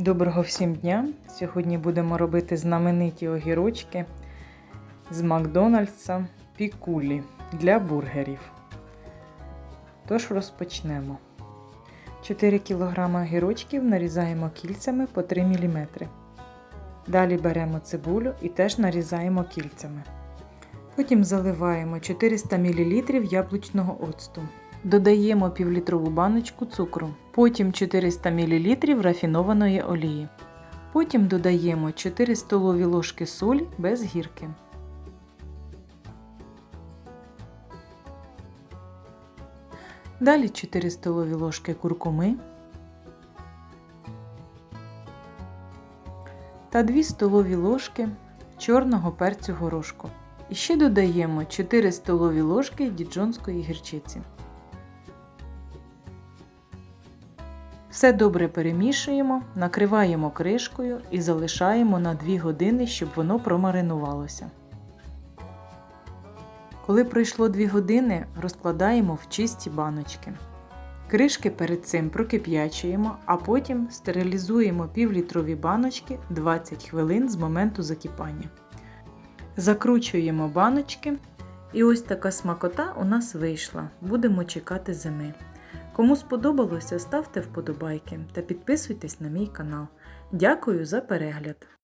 Доброго всім дня! Сьогодні будемо робити знамениті огірочки з Макдональдса пікулі для бургерів. Тож розпочнемо. 4 кг огірочків нарізаємо кільцями по 3 мм. Далі беремо цибулю і теж нарізаємо кільцями. Потім заливаємо 400 мл яблучного оцту. Додаємо півлітрову баночку цукру, потім 400 мл рафінованої олії. Потім додаємо 4 столові ложки солі без гірки. Далі 4 столові ложки куркуми та 2 столові ложки чорного перцю горошку. І ще додаємо 4 столові ложки діджонської гірчиці. Все добре перемішуємо, накриваємо кришкою і залишаємо на 2 години, щоб воно промаринувалося. Коли пройшло 2 години, розкладаємо в чисті баночки. Кришки перед цим прокип'ячуємо, а потім стерилізуємо півлітрові баночки 20 хвилин з моменту закипання. Закручуємо баночки. І ось така смакота у нас вийшла. Будемо чекати зими. Кому сподобалося, ставте вподобайки та підписуйтесь на мій канал. Дякую за перегляд!